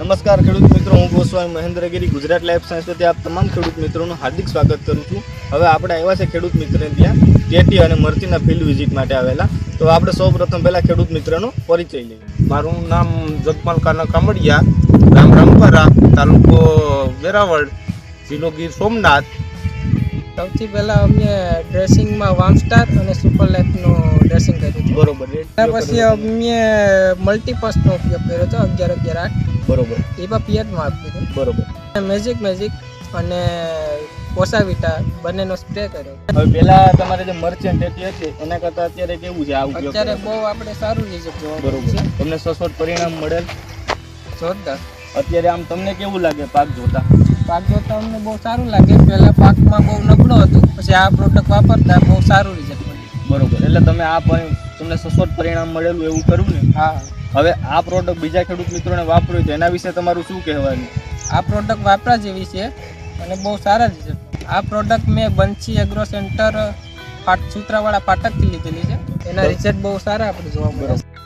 નમસ્કાર ખેડૂત મિત્રો હું ગોસ્વામી મહેન્દ્રગીરી ગુજરાત લાઈફ સાયન્સ પરથી આપ તમામ ખેડૂત મિત્રોનું હાર્દિક સ્વાગત કરું છું. હવે આપણે આવ્યા છે ખેડૂત મિત્રને ત્યાં ટેટી અને મરચીના ફિલ્ડ વિઝિટ માટે આવેલા. તો આપણે સૌ પ્રથમ પહેલાં ખેડૂત મિત્રનો પરિચય લઈએ. મારું નામ જગપાલ કાના કામડિયા ગામ રામપરા તાલુકો વેરાવળ જિલ્લો ગીર સોમનાથ. સૌથી પહેલાં અમે ડ્રેસિંગમાં વામ સ્ટાર અને સુપર લાઈફનું બરોબર પછી અમે મલ્ટીપર્સનો ઉપયોગ કર્યો હતો અગિયાર અગિયાર આઠ. બરોબર. એમાં પિયરમાં આપ્યું બરોબર. હતું મેજિક મેજિક અને પોસાવિટા બંનેનો સ્પ્રે કર્યો. હવે પહેલા તમારે જે મર્ચન્ટ હતી હતી. એના કરતાં અત્યારે કેવું છે આ ઉપયોગ અત્યારે બહુ આપણે સારું રિઝલ્ટ જોવા બરોબર. તમને સસોટ પરિણામ મળેલ? જોરદાર. અત્યારે આમ તમને કેવું લાગે પાક જોતા? પાક જોતા અમને બહુ સારું લાગે. પહેલા પાકમાં બહુ નબળો હતો. પછી આ પ્રોડક્ટ વાપરતા બહુ સારું રિઝલ્ટ મળ્યું. બરોબર. એટલે તમે આ પણ તમને સચોટ પરિણામ મળેલું એવું કરવું ને? હા. હવે આ પ્રોડક્ટ બીજા ખેડૂત મિત્રોને વાપર્યું તો એના વિશે તમારું શું કહેવાનું? આ પ્રોડક્ટ વાપરા જેવી છે અને બહુ સારા જ છે. આ પ્રોડક્ટ મેં બંછી એગ્રો સેન્ટર પાટ સૂત્રાવાળા પાટકથી લીધેલી છે. એના રિઝલ્ટ બહુ સારા આપણે જોવા મળે છે.